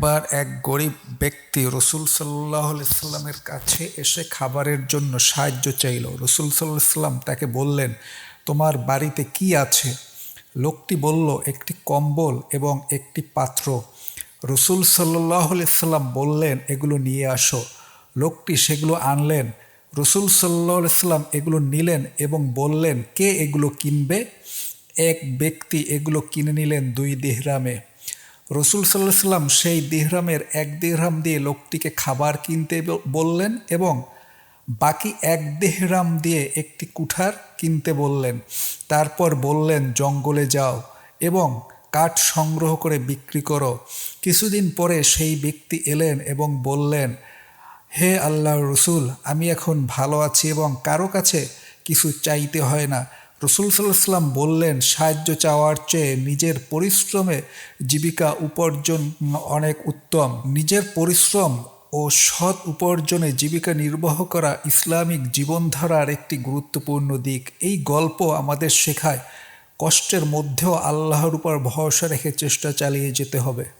একবার এক গরিব ব্যক্তি রসুল সাল্লাহ কাছে এসে খাবারের জন্য সাহায্য চাইল। রসুল সাল্লাহ তাকে বললেন, তোমার বাড়িতে কি আছে? লোকটি বলল, একটি কম্বল এবং একটি পাত্র। রসুল সাল্লাহ বললেন, এগুলো নিয়ে আসো। লোকটি সেগুলো আনলেন। রসুল সাল্লাহ এগুলো নিলেন এবং বললেন, কে এগুলো কিনবে? এক ব্যক্তি এগুলো কিনে নিলেন দুই দিহরামে। রসুল সাল্লাহ সাল্লাম সেই দেহরামের এক দেহরাম দিয়ে লোকটিকে খাবার কিনতে বললেন এবং বাকি এক দেহরাম দিয়ে একটি কুঠার কিনতে বললেন। তারপর বললেন, জঙ্গলে যাও এবং কাঠ সংগ্রহ করে বিক্রি করো। কিছুদিন পরে সেই ব্যক্তি এলেন এবং বললেন, হে আল্লাহ রসুল, আমি এখন ভালো আছি এবং কারও কাছে কিছু চাইতে হয় না। রসুল সাল্লাহ সাল্লাম বললেন, সাহায্য চাওয়ার চেয়ে নিজের পরিশ্রমে জীবিকা উপার্জন অনেক উত্তম। নিজের পরিশ্রম ও সৎ উপার্জনে জীবিকা নির্বাহ করা ইসলামিক জীবনধারার একটি গুরুত্বপূর্ণ দিক। এই গল্প আমাদের শেখায় কষ্টের মধ্যেও আল্লাহর উপর ভরসা রেখে চেষ্টা চালিয়ে যেতে হবে।